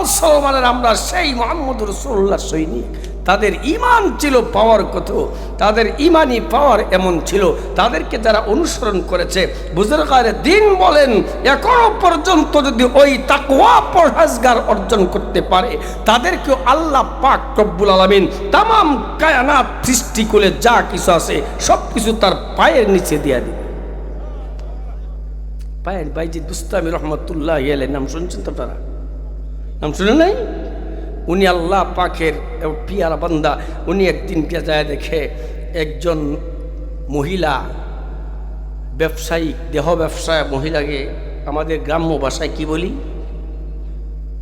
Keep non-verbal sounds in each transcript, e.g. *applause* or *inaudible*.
মুসলমানের আমরা সেই মোহাম্মদ রসুল্লাহ সৈনিক। তাদের ইমান ছিল পাওয়ার কত তাদের ইমানি পাওয়ার এমন ছিল। তাদেরকে যারা অনুসরণ করেছে, বুজুর্গারে দিন বলেন, এখনও পর্যন্ত যদি ওই তাকওয়া পরহেজগার অর্জন করতে পারে, তাদেরকেও আল্লাহ পাক রব্বুল আলমিন তামাম কায়নাত সৃষ্টিকুলে যা কিছু আছে সব কিছু তার পায়ের নিচে দিয়ে দিবে। পায়ের বাইজি দুস্তামি রহমতুল্লাহ নাম শুনছেন তো আপনারা? নাম শুনে নাই? উনি আল্লাহ পাখের পিয়ারা বান্দা। উনি একদিন যায় দেখে একজন মহিলা ব্যবসায়িক দেহ ব্যবসায় মহিলাকে আমাদের গ্রাম্য ভাষায় কি বলি?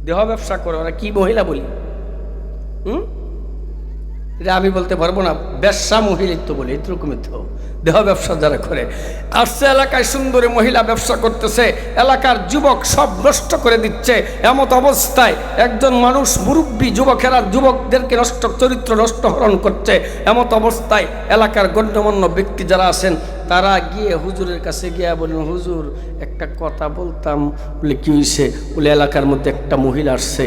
দেহ ব্যবসা করে, ওরা কি মহিলা বলি? হুম? এটা আমি বলতে পারব না। ব্যবসা মহিলিত্ব বলি এরকমই তো দেহ ব্যবসা যারা করে। আসছে এলাকায় সুন্দরী মহিলা ব্যবসা করতেছে, এলাকার যুবক সব নষ্ট করে দিচ্ছে। এমত অবস্থায় একজন মানুষ মুরব্বী যুবকেরা যুবকদেরকে নষ্ট, চরিত্র নষ্ট হরণ করছে। এমত অবস্থায় এলাকার গণ্যমান্য ব্যক্তি যারা আছেন, তারা গিয়ে হুজুরের কাছে গিয়ে বললেন, হুজুর, একটা কথা বলতাম। বলে, কি হয়েছে বলে, এলাকার মধ্যে একটা মহিলা আসছে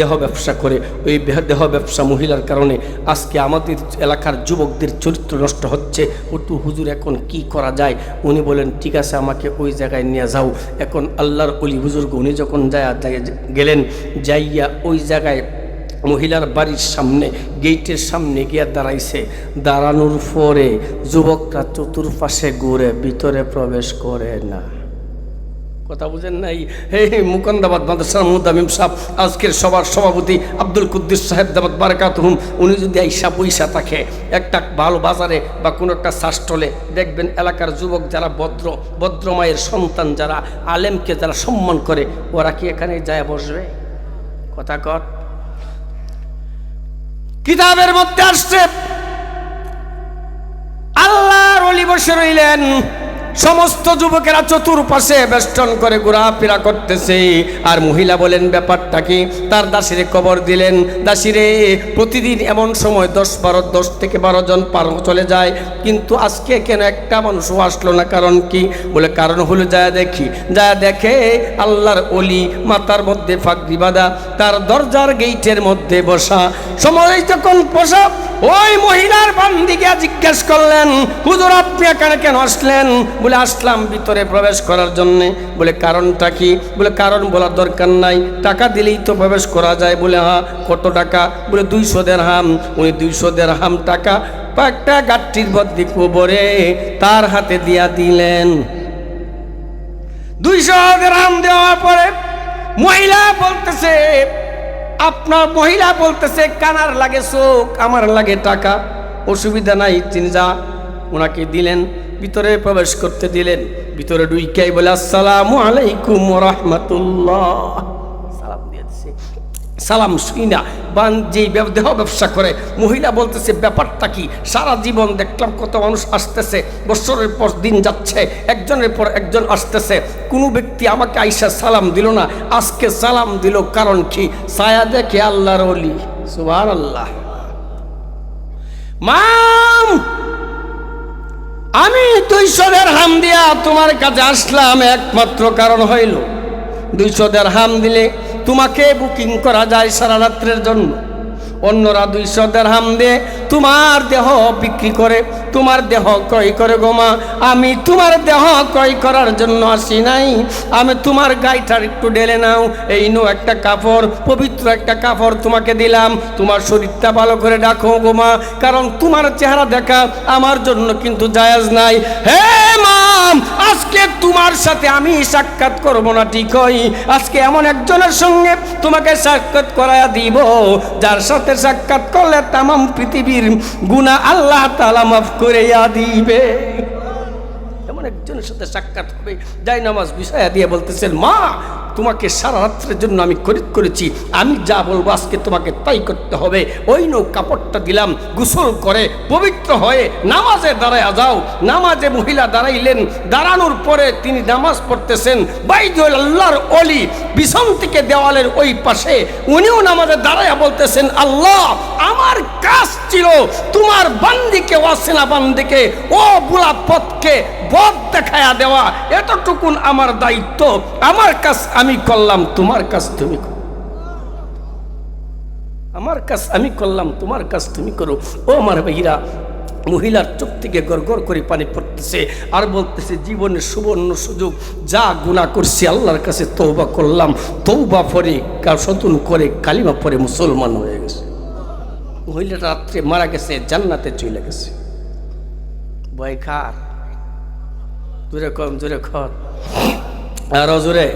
দেহ ব্যবসা করে। ওই দেহ ব্যবসা মহিলার কারণে আজকে আমাদের এলাকার যুবকদের চরিত্র নষ্ট হচ্ছে। ওটু হুজুর এখন কি করা যায়? উনি বলেন, ঠিক আছে, আমাকে ওই জায়গায় নিয়ে যাও। এখন আল্লাহর অলি হুজুর উনি যখন যায় গেলেন, যাইয়া ওই জায়গায় মহিলার বাড়ির সামনে গেটের সামনে গিয়া দাঁড়াইছে। দাঁড়ানোর পরে যুবকরা চতুর্পাশে ঘুরে ভিতরে প্রবেশ করে না। কথা বুঝেন নাই? হে মুকন্দাবাদ মাদ্রাসা মুদামিম সাহেব, আজকের সবার সভাপতি আব্দুল কুদ্দুস সাহেব দাবাদ বারাকাত হুম উনি যদি আইসা পয়সা থাকে, একটা ভালো বাজারে বা কোনো একটা শাস্টলে দেখবেন এলাকার যুবক যারা ভদ্র ভদ্র মায়ের সন্তান যারা, আলেমকে যারা সম্মান করে, ওরা কি এখানে যায় বসবে? কথা কর। কিতাবের মধ্যে আসছে, আল্লাহর অলি বসে রইলেন। সমস্ত যুবকেরা চতুর্পাশে বেষ্টন করে ঘোরাফেরা করতেছে। আর মহিলা বলেন, ব্যাপারটা কি? তার দাসিরে কবর দিলেন। দাসিরে প্রতিদিন এমন সময় দশ বারো, দশ থেকে বারো জন পার চলে যায়। কিন্তু আজকে কেন একটা মানুষও আসলো না? কারণ কি? বলে, কারণ হলো, যায় দেখি যা দেখে আল্লাহর অলি মাতার মধ্যে ফাঁকরি বাঁধা, তার দরজার গেইটের মধ্যে বসা। সময় যখন বসা, ওই মহিলার বান্দিকে জিজ্ঞেস করলেন, হুজুর, আপনি এখানে কেন আসলেন? বলে আসলাম ভিতরে প্রবেশ করার জন্যে। বলে, কারণটা কি? বলে, কারণ বলার দরকার নাই। টাকা দিলেই তো প্রবেশ করা যায়। বলে হ্যাঁ কত টাকা? বলে, দুইশো দেড় হাম উনি, দুইশো দেড় হাম টাকা একটা গাঠটির বদ্দি কোবরে তার হাতে দিয়া দিলেন। দুইশো দেড়হাম দেওয়ার পরে মহিলা বলতেছে, আপনার মহিলা বলতেছে, কানার লাগে চোখ, আমার লাগে টাকা। অসুবিধা নাই, তিনি যা ওনাকে দিলেন। ভিতরে প্রবেশ করতে দিলেন। ভিতরে ডুইকাই বলে, আসসালামু আলাইকুম রহমতুল্লাহ। সালাম দিয়ে দিছে। সালাম শুইনা বান ব্যব- দেহ ব্যবসা করে, মহিলা বলতেছে, ব্যাপারটা কি? সারা জীবন দেখলাম কত মানুষ আসতেছে, বছরের পর দিন যাচ্ছে, একজনের পর একজন আসতেছে। কোনো ব্যক্তি আমাকে আইসা সালাম দিল না। আজকে সালাম দিল কারণ কি? সায়া দেখে আল্লাহর অলি সুবহান আল্লাহ মাম! আমি দুইশো দেড় হাম দিয়া তোমার কাছে আসলাম, একমাত্র কারণ হইল, দুইশো দেড় হাম দিলে তোমাকে বুকিং করা যায় সারা রাত্রের জন্য। অন্যরা দুইশো দেড় দে তোমার দেহ বিক্রি করে, তোমার দেহ ক্রয় করে গোমা আমি তোমার দেহ ক্রয় করার জন্য আসি নাই। আমি তোমার গাইটার একটু ডেলে নাও। এই নো একটা কাপড়, পবিত্র একটা কাপড় তোমাকে দিলাম। তোমার শরীরটা ভালো করে ডাকো গোমা কারণ তোমার চেহারা দেখা আমার জন্য কিন্তু জায়াজ নাই। হে মাম আজকে তোমার সাথে আমি সাক্ষাৎ করব না ঠিকই আজকে এমন একজনের সঙ্গে তোমাকে সাক্ষাৎ করায়া দিব, যার সাথে সাক্ষাৎ করলে তামাম পৃথিবীর গুণা আল্লাহ তালা মাফ করে দিবে। এমন একজনের সাথে সাক্ষাৎ হবে, যাই নামাজ বিষয়া দিয়ে বলতেছেন, মা তোমাকে সারা রাত্রের জন্য আমি খরিদ করেছি। আমি যা বলব আজকে তোমাকে তাই করতে হবে। ওই নৌ কাপড়টা দিলাম, গোসল করে, পবিত্র হয়ে নামাজে দাঁড়ায় যাও। নামাজে মহিলা দাঁড়াইলেন। দাঁড়ানোর পরে তিনি নামাজ পড়তেছেন। বাইজুল আল্লাহর অলি বিছন থেকে দেওয়ালের ওই পাশে। উনিও নামাজে দাঁড়ায় বলতেছেন, আল্লাহ, আমার কাজ ছিল তোমার বান্দিকে ওয়াসেনা বান্দিকে, ও বুলা পথকে পথ দেখায়া দেওয়া। এতটুকুন আমার দায়িত্ব। আমার কাজ আমি করলাম তোমার কাজ তুমি করো। আমার কাজ আমি করলাম, তোমার কাজ তুমি করো। ও আমার ভাইরা, মহিলার চোখ থেকে গড় করে পানি পড়তেছে আর বলতেছে জীবনের সুবর্ণ সুযোগ, যা গুণা করছি আল্লাহর কাছে তৌবা করলাম। তৌবা পরে, সতুন করে, কালিমা পরে মুসলমান হয়ে গেছে। মহিলাটা রাত্রে মারা গেছে, জান্নাতে চলে গেছে। বয় খার জোরে কম, জোরে খর আর জোরে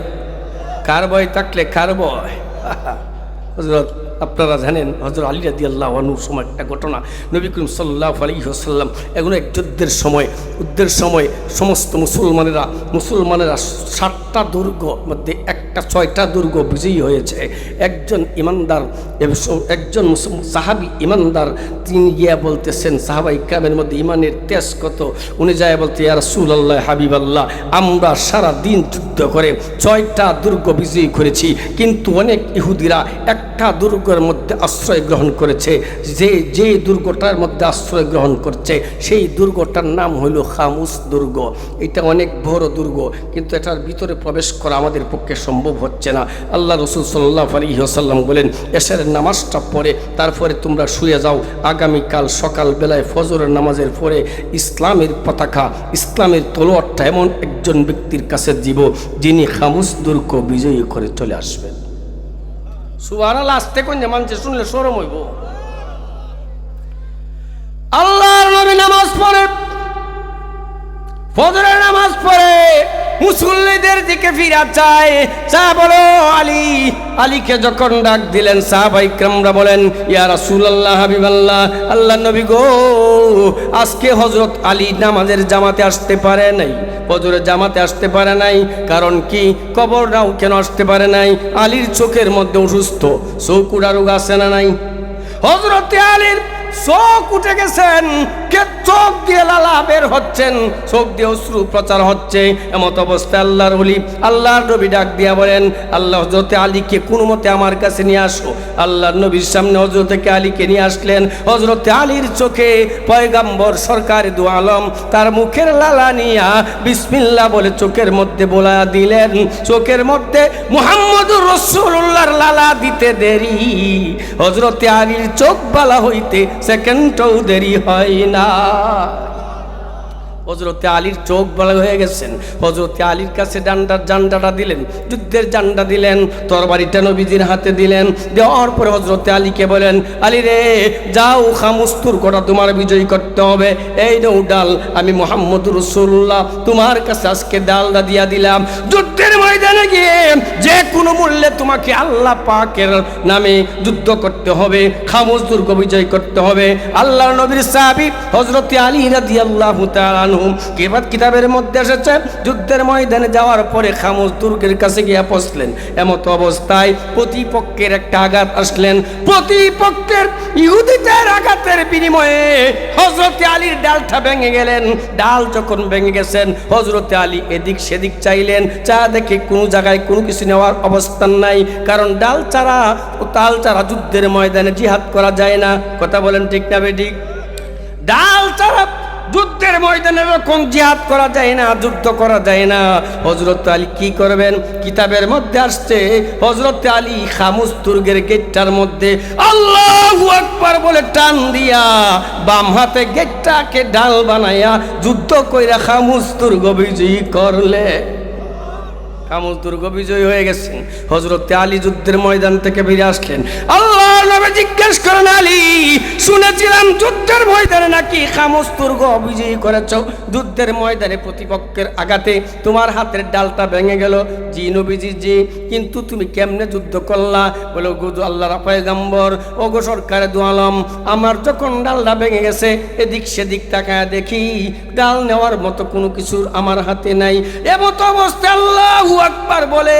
কার বয় থাকলে কার বয় *laughs* হজরত আপনারা জানেন হজরত আলী রাদি আল্লাহ আনুর সময় একটা ঘটনা। নবী করিম সাল্লাহ আলী হাসাল্লাম এখন এক যুদ্ধের সময় যুদ্ধের সময় সমস্ত মুসলমানেরা মুসলমানেরা সাতটা দুর্গ মধ্যে একটা, ছয়টা দুর্গ বিজয়ী হয়েছে। একজন ইমানদার, একজন সাহাবি ইমানদার, তিনি গিয়া বলতেছেন সাহাবা ইকরামের মধ্যে ইমানের তেজ কত? উনি যায় বলতে, ইয়া রাসূল আল্লাহ হাবিব আল্লাহ আমরা সারা দিন যুদ্ধ করে ছয়টা দুর্গ বিজয়ী করেছি। কিন্তু অনেক ইহুদিরা একটা দুর্গের মধ্যে আশ্রয় গ্রহণ করেছে। যে যে দুর্গটার মধ্যে আশ্রয় গ্রহণ করছে, সেই দুর্গটার নাম হইল খামুস দুর্গ। এটা অনেক বড় দুর্গ, কিন্তু এটার ভিতরে প্রবেশ করা আমাদের পক্ষে সম্ভব হচ্ছে না। আল্লাহ রসুল সাল্লাহ আলী আসাল্লাম বলেন এসের নামাজটা পরে তারপরে তোমরা শুয়ে যাও। আগামীকাল সকালবেলায় ফজরের নামাজের পরে ইসলামের পতাকা, ইসলামের তলোয়ারটা এমন একজন ব্যক্তির কাছে দিব, যিনি খামুস দুর্গ বিজয়ী করে চলে আসবেন। সুবাহ আসতে কোন মানছে শুনলে সরম হইব। আল্লাহর নবী নামাজ পড়ে ফজরের নামাজ পড়ে। মুসল্লিদের দিকে ফিরা চায়। চা বলো, আলী। আলীকে যখন ডাক দিলেন, সাহাবাই ক্রমরা বলেন, ইয়া রাসূলুল্লাহ, হাবিবাল্লাহ, আল্লাহ নবী গো, আজকে হজরত আলী নামাজের জামাতে আসতে পারে নাই, ফজরের জামাতে আসতে পারে নাই, কারণ কি? কবররাও কেন আসতে পারে নাই? আলীর চোখের মধ্যে অসুস্থ চৌকুড়া রোগ আসে না নাই? হজরতে আলীর চোখ উঠে গেছেন, কে চোখ দিয়ে লালা বের হচ্ছেন, চোখ দিয়ে অশ্রু প্রচার হচ্ছে, এমত অবস্থায় আল্লাহর বলি আল্লাহর নবী ডাক দিয়া বলেন, আল্লাহ হজরতে আলীকে কোনো মতে আমার কাছে নিয়ে আসো। আল্লাহর নবীর সামনে হজরতে আলীকে নিয়ে আসলেন হজরতে আলীর চোখে পয়গাম্বর সরকার দু আলম, তার মুখের লালা নিয়া বিসমিল্লা বলে চোখের মধ্যে বলা দিলেন। চোখের মধ্যে মুহাম্মদুর রসুল্লাহর লালা দিতে দেরি। হজরতে আলীর চোখ বালা হইতে সেকেন্ডও দেরি হয় না। হজরতে আলীর চোখ বলা হয়ে গেছেন। হজরতে আলীর কাছে ডান্ডার জান্ডাটা দিলেন, যুদ্ধের জান্ডা দিলেন, তরবারিটা নবীজির হাতে দিলেন। দেওয়ার পরে হজরতে আলীকে বলেন, আলী রে, যাও খামুস্তুর কটা তোমার বিজয় করতে হবে। এই নৌ ডাল, আমি মোহাম্মদ রসুল্লাহ তোমার কাছে আজকে ডালটা দিয়া দিলাম। যুদ্ধের ময়দানে গিয়ে যে কোনো মূল্যে তোমাকে আল্লাহ পাকের নামে যুদ্ধ করতে হবে, খামুস দুর্গ বিজয় করতে হবে। আল্লাহ নবীর সাহাবি হজরতে আলী রাদি আল্লাহ কিবাদ কিতাবের মধ্যে এসেছে, যুদ্ধের ময়দানে যাওয়ার পরে খামুস দুর্গের কাছে গিয়ে পৌঁছলেন। এমত অবস্থায় প্রতিপক্ষের একটা আঘাত আসলেন। প্রতিপক্ষের ইহুদিদের আঘাতের বিনিময়ে হজরতে আলীর ডালটা ভেঙে গেলেন। ডাল যখন ভেঙে গেছেন হজরতে আলী এদিক সেদিক চাইলেন। চা দেখে কোনো জায়গায় কোনো কিছু নেওয়ার অবস্থান নাই, কারণ ডাল ছাড়া ও তাল ছাড়া যুদ্ধের ময়দানে জিহাদ করা যায় না। কথা বলেন ঠিক না বেঠিক? ডাল ছাড়া যুদ্ধের ময়দানে এরকম জিহাদ করা যায় না, যুদ্ধ করা যায় না হজরত আলী কি করবেন? কিতাবের মধ্যে আসছে হজরত আলী খামুস দুর্গের গেটটার মধ্যে আল্লাহ আকবার বলে টান দিয়া বাম হাতে গেটটাকে ডাল বানাইয়া যুদ্ধ কইরা খামুস দুর্গ বিজয়ী করলে। কামল দুর্গ বিজয়ী হয়ে গেছেন। হজরত আলী যুদ্ধের ময়দান থেকে ফিরে আসলেন। আল্লাহ জিজ্ঞেস করেন, আলী, শুনেছিলাম যুদ্ধের ময়দানে নাকি খামস দুর্গ বিজয়ী করেছ? যুদ্ধের ময়দানে প্রতিপক্ষের আঘাতে তোমার হাতের ডালটা ভেঙে গেল। জি নবীজি, জি। কিন্তু তুমি কেমনে যুদ্ধ করলা? বলো গুজু আল্লাহ পয়গাম্বর ও গো সরকারে দোয়ালম আমার যখন ডালটা ভেঙে গেছে, এদিক সেদিক তাকায় দেখি, ডাল নেওয়ার মতো কোনো কিছুর আমার হাতে নাই। এমত অবস্থা আল্লাহ আকবার বলে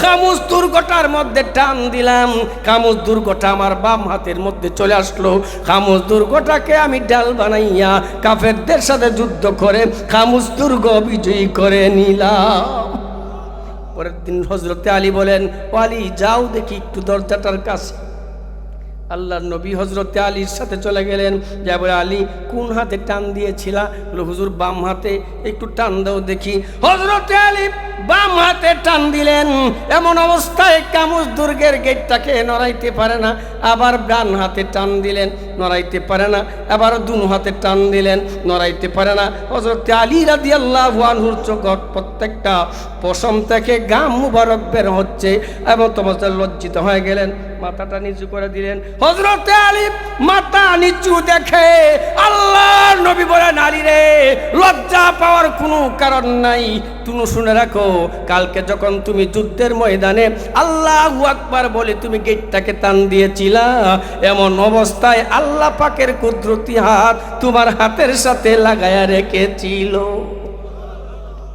খামুস দুর্গটার মধ্যে টান দিলাম। খামুজ দুর্গটা আমার বাম হাতের মধ্যে চলে আসলো। খামুস দুর্গটাকে আমি ডাল বানাইয়া কাফেরদের সাথে যুদ্ধ করে খামুস দুর্গ বিজয়ী করে নিলাম। পরের দিন হজরতে আলী বলেন, ও আলী, যাও দেখি একটু দরজাটার কাছে। আল্লাহর নবী হজরতে আলীর সাথে চলে গেলেন। যা বলে আলী কোন হাতে টান দিয়েছিলা? হুজুর, বাম হাতে একটু টান দাও দেখি। হজরতে আলী বাম হাতে টান দিলেন। এমন অবস্থায় কামুজ দুর্গের গেটটাকে নড়াইতে পারে না, আবার ডান হাতে টান দিলেন, নড়াইতে পারে না, আবার দুনো হাতে টান দিলেন, নড়াইতে পারে না। হজরত আলী রাদি আল্লাহ আনহুর চোখ প্রত্যেকটা পশম থেকে গাম মুবারক বের হচ্ছে এবং তোমার লজ্জিত হয়ে গেলেন। মাথাটা নিচু করে দিলেন। হজরত আলী মাথা নিচু দেখে আল্লাহর নবী বলে, নারী রে, লজ্জা পাওয়ার কোনো কারণ নাই। তুমি শুনে রাখো, কালকে যখন তুমি যুদ্ধের ময়দানে আল্লাহ আকবার বলে তুমি গেটটাকে টান দিয়েছিলা, এমন অবস্থায় আল্লাহ পাকের কুদরতি হাত তোমার হাতের সাথে লাগায়া রেখেছিল।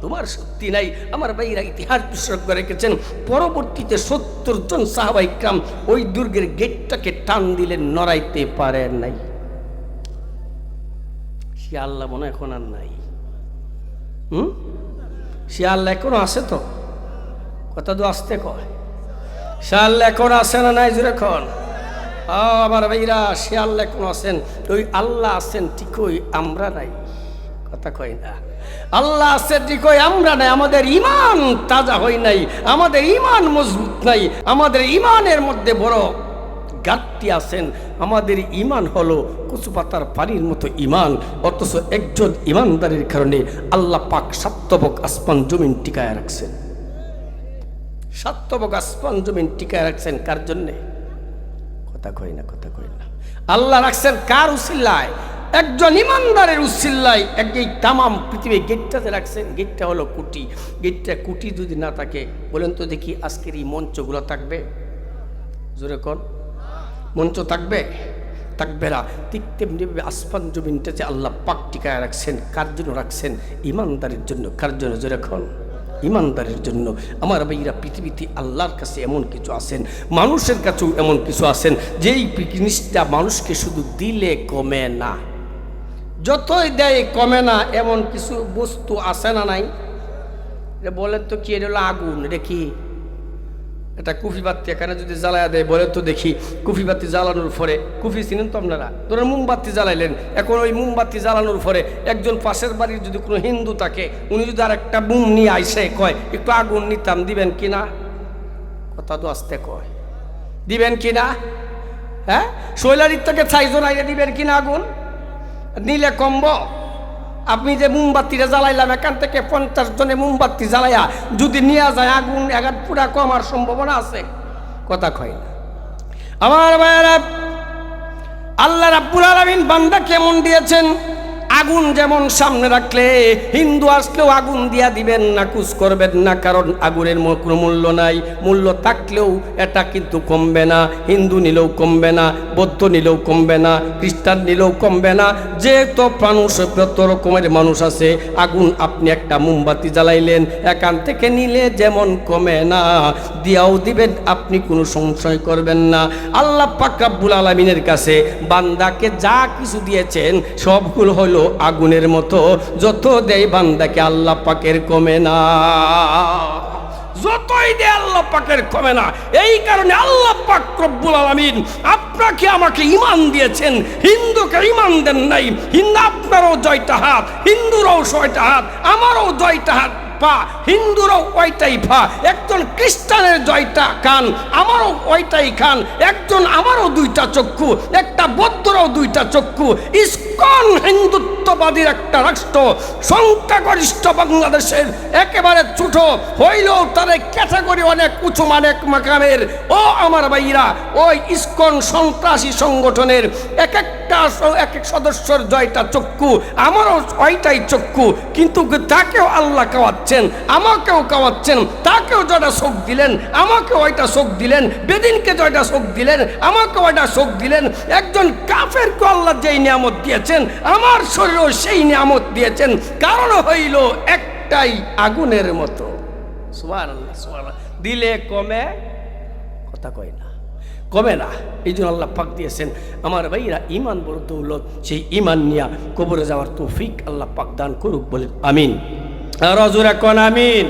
তোমার শক্তি নাই। আমার ভাইরা ইতিহাস বিশেষজ্ঞ রেখেছেন, পরবর্তীতে সত্তর জন সাহাবাইকরাম ওই দুর্গের গেটটাকে টান দিলে নড়াইতে পারেন নাই। সে আল্লাহ মনে এখন আর নাই। হুম? সে আল্লাহ এখনও আছে তো? কথা তো আসতে কয়। সে আল্লাহ এখন আছে না নাই জুড়ে খন ও আমার ভাইরা, সে আল্লাহ এখন আছেন। ওই আল্লাহ আছেন ঠিকই, আমরা নাই। কথা কয় না। আল্লাহ ঠিকই আমরা নাই, আমাদের ইমান তাজা হই নাই, আমাদের ইমান মজবুত নাই, আমাদের ইমানের মধ্যে বড় গাঁটটি আছেন, আমাদের ইমান হলো কচু পাতার পানির মতো ইমান অথচ একজন ইমানদারের কারণে আল্লাহ পাক সাত্তবক আসমান জমিন টিকায় রাখছেন। সাত্তবক আসমান জমিন টিকায় রাখছেন কার জন্যে? কথা কই না, কথা কই না। আল্লাহ রাখছেন কার উসিল্লায় একজন ইমানদারের উসিল্লায় একই তামাম পৃথিবী গেটটাতে রাখছেন। গেটটা হলো কুটি। গেটটা কুটি যদি না থাকে, বলেন তো দেখি আজকের এই মঞ্চগুলো থাকবে? জোরে কর মঞ্চ থাকবে? থাকবে না। ঠিক তেমনিভাবে আসমান জমিনটা যে আল্লাহ পাক টিকায় রাখছেন, কার জন্য রাখছেন? ইমানদারের জন্য। কার জন্য? জোরে খন ইমানদারের জন্য। আমার ভাইরা পৃথিবীতে আল্লাহর কাছে এমন কিছু আছেন, মানুষের কাছেও এমন কিছু আছেন, যেই জিনিসটা মানুষকে শুধু দিলে কমে না। যতই দেয় কমে না, এমন কিছু বস্তু আছে না নাই? বলেন তো কি, এটা হলো আগুন, এটা কি? এটা কুফি বাতি এখানে যদি জ্বালায়া দেয় বলে তো দেখি, কুফি বাতি জ্বালানোর পরে, কুফি চিনেন তো আপনারা? ধরেন মোমবাতি জ্বালাইলেন, এখন ওই মোমবাতি জ্বালানোর পরে একজন পাশের বাড়ির যদি কোনো হিন্দু থাকে, উনি যদি আর একটা বুম নিয়ে আইসে, কয়, একটু আগুন নিতাম, দিবেন কি না? কথা তো আসতে কয়, দিবেন কি না? হ্যাঁ? শৈলারির থেকে চাইজন আইলে দিবেন কি না আগুন? নিলে কম্ব। আপনি যে মোমবাতিটা জ্বালাইলাম, এখান থেকে পঞ্চাশ জনে মোমবাতি জ্বালাইয়া যদি নিয়ে যায়, আগুন এগার পুরা কমার সম্ভাবনা আছে। কথা কয় না। আমার ভাইয়েরা, আল্লাহ রাব্বুল আলমিন বান্দা কেমন দিয়েছেন? আগুন যেমন সামনে রাখলে হিন্দু আসলেও আগুন দিয়া দিবেন না কুচ করবেন না, কারণ আগুনের কোনো মূল্য নাই। মূল্য থাকলেও এটা কিন্তু কমবে না, হিন্দু নিলেও কমবে না, বৌদ্ধ নিলেও কমবে না, খ্রিস্টান নিলেও কমবে না। যে তো মানুষ, যত রকমের মানুষ আছে, আগুন আপনি একটা মোমবাতি জ্বালাইলেন এখান থেকে নিলে যেমন কমে না, দিয়াও দিবেন, আপনি কোনো সংশয় করবেন না। আল্লাহ পাক রাব্বুল আলমিনের কাছে বান্দাকে যা কিছু দিয়েছেন, সবগুলো হলো আগুনের মতো, যত দেয় বান্দাকে আল্লাহ পাকের কমে না। যতই দে আল্লাহ পাকের কমে না, এই কারণে আল্লাহ পাক রব্বুল আলামিন আপনাকে, আমাকে ইমান দিয়েছেন। হিন্দুকে ইমান দেন নাই হিন্দু আপনারও জয়টা হাত, হিন্দুরাও ছয়টা হাত, আমারও জয়টা হাত পা, হিন্দুরও ওইটাই পা। একজন খ্রিস্টানের জয়টা কান, আমারও ওইটাই খান একজন আমারও দুইটা চক্ষু, একটা বৌদ্ধরও দুইটা চক্ষু। ইস্কন হিন্দুত্ববাদীর একটা রাষ্ট্র, সংখ্যাগরিষ্ঠ বাংলাদেশের একেবারে ছোট, হইলেও তার ক্যাটাগরি অনেক উঁচু মানেক মাকামের। ও আমার ভাইরা, ওই ইস্কন সন্ত্রাসী সংগঠনের এক একটা এক এক সদস্যর জয়টা চক্ষু, আমারও ওইটাই চক্ষু। কিন্তু তাকেও আল্লাহ কাওয়াচ্ছেন আমাকেও কাওয়াচ্ছেন তাকেও জয়টা শোক দিলেন, আমাকে ওইটা শোক দিলেন, বেদিনকে জয়টা শোক দিলেন, আমাকে ওইটা শোক দিলেন। একজন কাফেরকে আল্লাহ যেই নিয়ামত দিয়েছেন, আমার শরীরও সেই নিয়ামত দিয়েছেন। কারণ হইল একটাই আগুনের মতো। সুবহানাল্লাহ। দিলে কমে কথা কয় না। কমে না। এই জন্য আল্লাহ পাক দিয়েছেন, আমার ভাইরা ইমান বড় দৌলত, সেই ইমান নিয়া কবরে যাওয়ার তৌফিক আল্লাহ পাক দান করুক বলে, আমিন। আর কন আমিন।